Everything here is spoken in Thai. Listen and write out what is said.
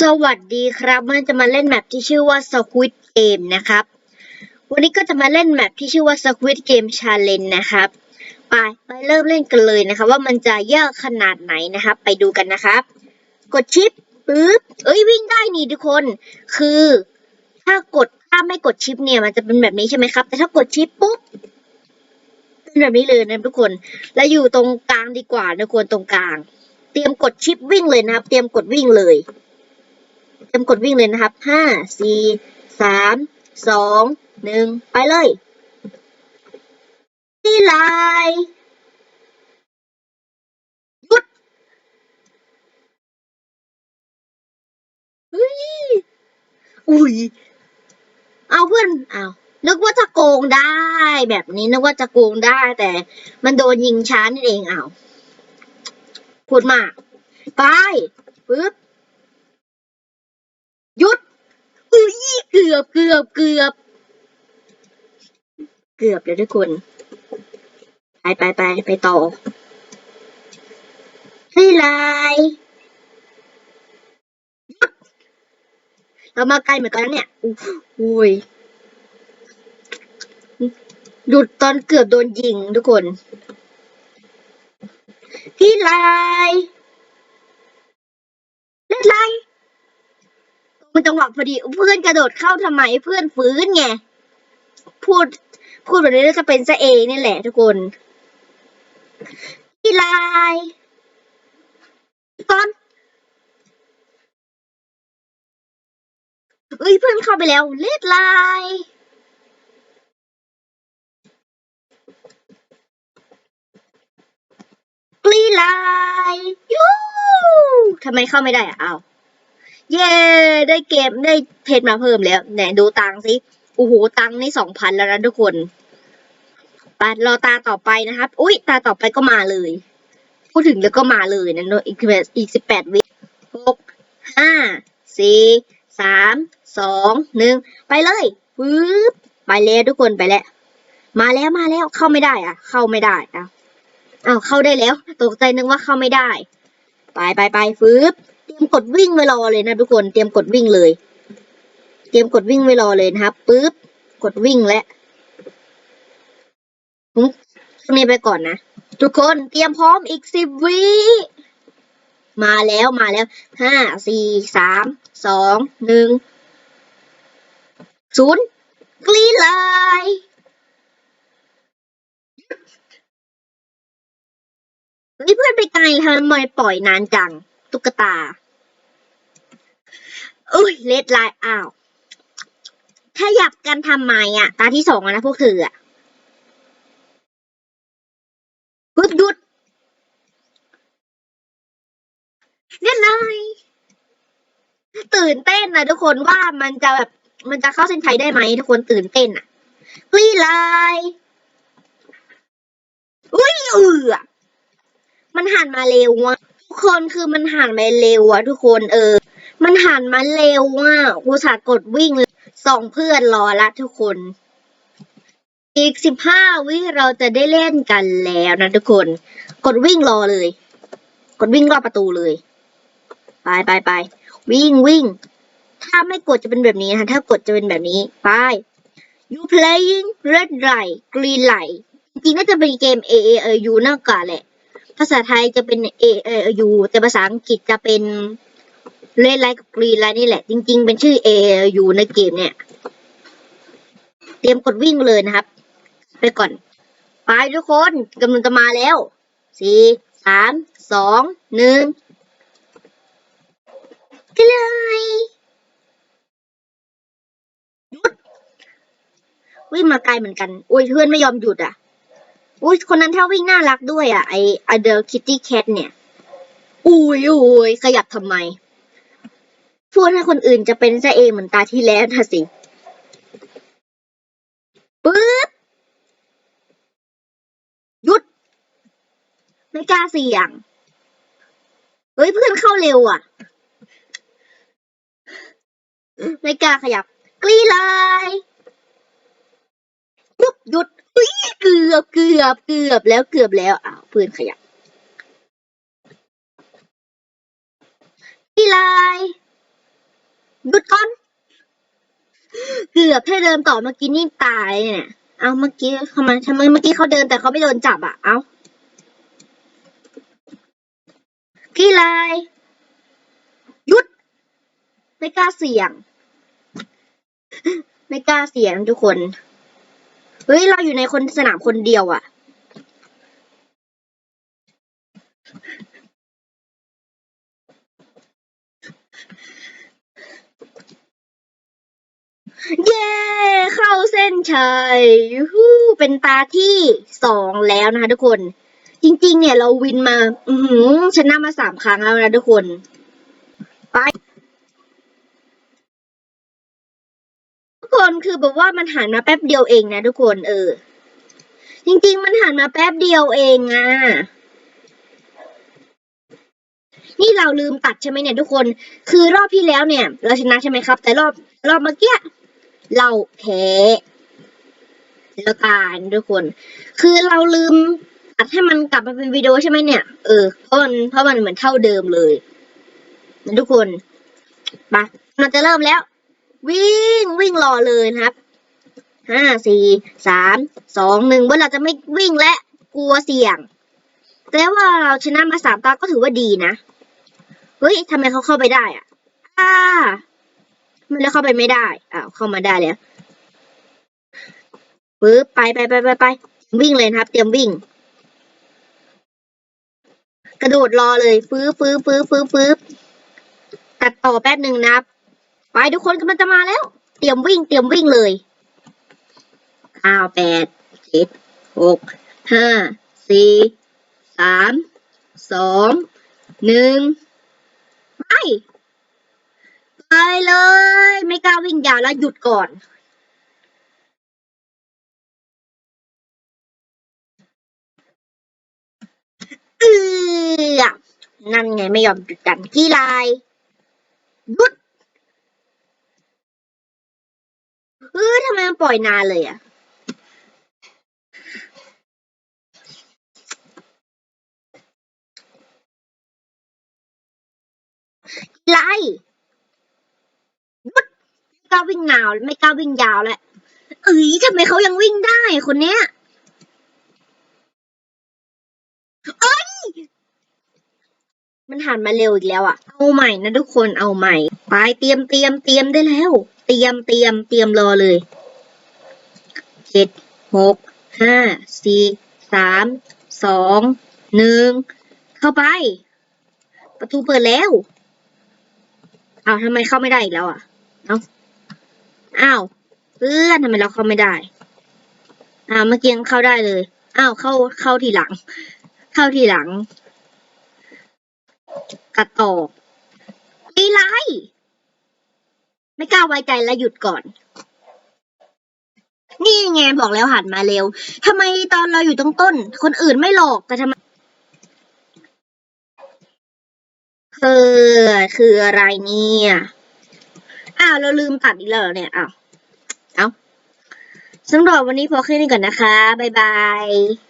สวัสดีครับมันจะมาเล่นแมปที่ชื่อว่า Squid Game นะครับ วันนี้ก็จะมาเล่นแมปที่ชื่อว่า Squid Game Challenge นะครับ ไปไปเริ่มเล่นกันเลยนะครับ ว่ามันจะยากขนาดไหนนะครับ ไปดูกันนะครับ กดชิปปึ๊บเอ้ยวิ่งได้นี่ทุกคน คือ ถ้ากดถ้าไม่กดชิปเนี่ยมันจะเป็นแบบนี้ใช่ไหมครับ แต่ถ้ากดชิปปุ๊บเป็นแบบนี้เลยนะทุกคน แล้วอยู่ตรงกลางดีกว่าทุกคนตรงกลาง เตรียมกดชิปวิ่งเลยนะครับ เตรียมกดวิ่งเลย เตรียมกดวิ่งเลยนะครับห้าสี่สามสองหนึ่งไปเลยนี่ไลน์หยุดเฮ้ยอุ้ยเอาเพื่อนเอานึกว่าจะโกงได้แบบนี้นึกว่าจะโกงได้แต่มันโดนยิงช้านี่เองเอาพูดมาก ไปปึ๊บ ยุดอุ้ยเกือบเกือบเกือบ เกือบเลยทุกคน ไปไปไปไปต่อให้ไลน์หยุดเรามาไกลเหมือนกันเนี่ยอุ๊ยอุ้ยหยุดตอนเกือบโดนยิงทุกคน พี่ไล่นไลน์ มันจังหวะพอดี เพื่อนกระโดดเข้าทำไมเพื่อนฟื้นไง พูด พูดแบบนี้แล้วจะเป็นซะเองนี่แหละทุกคนพี่ไลน์ตอนเอ้ยเพื่อนเข้าไปแล้วเลดไลน์กรีไลน์ยูทำไมเข้าไม่ได้อะเอ้า เย้ ได้เกมได้เพชรมาเพิ่มแล้วไหนดูตังสิโอ้โหตังนี่สองพันแล้วนะทุกคนปรอตาต่อไปนะครับ อุ้ยตาต่อไปก็มาเลย พูดถึงแล้วก็มาเลยนะนอะอีกอีกสิบแปดวิหกห้าสี่สามสองหนึ่งไปเลยปึ๊บไปแล้วทุกคนไปแล้ว มาแล้วมาแล้วเข้าไม่ได้อะ เข้าไม่ได้อะอ้าวเข้าได้แล้ว ตกใจนึกว่าเข้าไม่ได้ ไปไปไปปึ๊บ มกดวิ่งไว้รอเลยนะทุกคนเตรียมกดวิ่งเลย เตรียมกดวิ่งไว้รอเลยนะครับปึ๊บกดวิ่งแล้วช่วงนี้ไปก่อนนะทุกคนเตรียมพร้อมอีกสิบวิมาแล้วมาแล้วห้าสี่สามสองหนึ่งศูนย์กรีดเลยเฮ้ยเพื่อนไปไกลทำไมปล่อยนานจัง ตุ๊กตา อุ้ยเลดไลน์อ้าวถ้าหยับกันทำไมอะ ตาที่สองอะนะพวกเธออะหยุดหยุดเลดไลน์ตื่นเต้นนะทุกคนว่ามันจะแบบมันจะเข้าเส้นชัยได้ไหมทุกคนตื่นเต้นอะกรีไลอุ้ยเอือมันหันมาเร็วอะทุกคนคือมันหันมาเร็วอะทุกคนเออ มันหันมาเร็วอะกูสากดวิ่งส่องเพื่อนรอละทุกคน อีกสิบห้าวิเราจะได้เล่นกันแล้วนะทุกคน กดวิ่งรอเลย กดวิ่งรอบประตูเลย ไปไปไปวิ่งวิ่ง ถ้าไม่กดจะเป็นแบบนี้นะถ้ากดจะเป็นแบบนี้ไป you playing red light green light จริงๆน่าจะเป็นเกม A A U น่ากว่าแหละ ภาษาไทยจะเป็น A A U แต่ภาษาอังกฤษจะเป็น เล่นไลท์กับกรีนไลท์นี่แหละ จริง ๆ เป็นชื่อ A อยู่ในเกมเนี่ย เตรียมกดวิ่งเลยนะครับ ไปก่อน ไปทุกคนกำลังจะมาแล้วสี่สามสองหนึ่งกันเลยหยุดวิ่งมาไกลเหมือนกันอุ้ยเพื่อนไม่ยอมหยุดอะอุ้ยคนนั้นถ้าวิ่งน่ารักด้วยอะไออเดอร์คิตตี้แคทเนี่ยอุ้ยอุ้ยขยับทำไม พูดให้คนอื่นจะเป็นซะเองเหมือนตาที่แล้วนะสิปึ๊บหยุด ไม่กล้าเสี่ยง เฮ้ยเพื่อนเข้าเร็วอะ ไม่กล้าขยับกรีเลยยุบหยุดอุ๊ยเกือบเกือบเกือบแล้วเกือบแล้วอ้าวเพื่อนขยับกรีเลย หยุดก่อน เกือบถ้าเดินต่อเมื่อกี้นี่ตายเนี่ย เอาเมื่อกี้ทำไมทำไมเมื่อกี้เขาเดินแต่เขาไม่โดนจับอะ เอากี่ลายหยุด ไม่กล้าเสี่ยง ไม่กล้าเสี่ยงทุกคน เฮ้ย เราอยู่ในคนสนามคนเดียวอะ เย้ เข้าเส้ นชัยยูฮูเป็นตาที่สองแล้วนะคะทุกคน จริง ๆ เนี่ยเราวินมา อือหือชนะมาสามครั้งแล้วนะทุกคน ไปทุกคนคือแบบว่ามันหันมาแป๊บเดียวเองนะทุกคนเออ จริง ๆ มันหันมาแป๊บเดียวเองอะนี่เราลืมตัดใช่ไหมเนี่ยทุกคน คือรอบที่แล้วเนี่ย เราชนะใช่ไหมครับ แต่รอบรอบเมื่อกี้เราแพ้ แล้วตายนทุกคน คือเราลืมตัดให้มันกลับมาเป็นวิดีโอใช่ไหมเนี่ย เออ เพราะมันเพราะมันเหมือนเท่าเดิมเลยนะทุกคนไปมันจะเริ่มแล้ว วิ่งวิ่งรอเลยนะครับห้าสี่สามสองหนึ่งว่าเราจะไม่วิ่งและกลัวเสี่ยง แต่ว่าเราชนะมาสามตาก็ถือว่าดีนะ เฮ้ยทำไมเขาเข้าไปได้อะอ่ามันแล้วเข้าไปไม่ได้อ้าวเข้ามาได้แล้ว ปึ๊บไปไปไปไปไปวิ่งเลยนะครับ เตรียมวิ่ง กระโดดรอเลยฟื้บฟื้บฟื้บฟื้บฟื้บตัดต่อแป๊บหนึ่งนะครับ ไปทุกคนกำลังจะมาแล้ว เตรียมวิ่ง เตรียมวิ่งเลยเก้าแปดเจ็ดหกห้าสี่สามสองหนึ่งไปไปเลย ไม่กล้าวิ่งยาวแล้วหยุดก่อน เอือนั่นไงไม่ยอมหยุดกันกี่ลายหยุดเออทำไมมันปล่อยนานเลยอะกี่ยหยุดไม่กล้าวิ่งนาวไม่กล้าวิ่งยาวแล้วเอ้ยทำไมเขายังวิ่งได้คนเนี้ย มันหันมาเร็วอีกแล้วอะเอาใหม่นะทุกคนเอาใหม่ ไปเตรียมเตรียมเตรียมได้แล้ว เตรียมเตรียมเตรียมรอเลยเจ็ดหกห้าสี่สามสองหนึ่งเข้าไป ประตูเปิดแล้วเอ้าทำไมเข้าไม่ได้อีกแล้วอะเอ้าอ้าวเพื่อนทำไมเราเข้าไม่ได้อ้าเมื่อกี้เข้าได้เลยอ้าวเข้าเข้าทีหลัง เข้าทีหลัง ตัดต่อไม่ไร ไม่กล้าไว้ใจแล้วหยุดก่อน นี่ไงบอกแล้วหันมาเร็วทำไมตอนเราอยู่ตรงต้น คนอื่นไม่หลอกแต่ทำไมเออคืออะไรเนี่ยอ้าวเราลืมตัดอีกแล้วเหรอเนี่ยอ้าวเอาสำหรับวันนี้พอแค่นี้ก่อนนะคะ บ๊ายบาย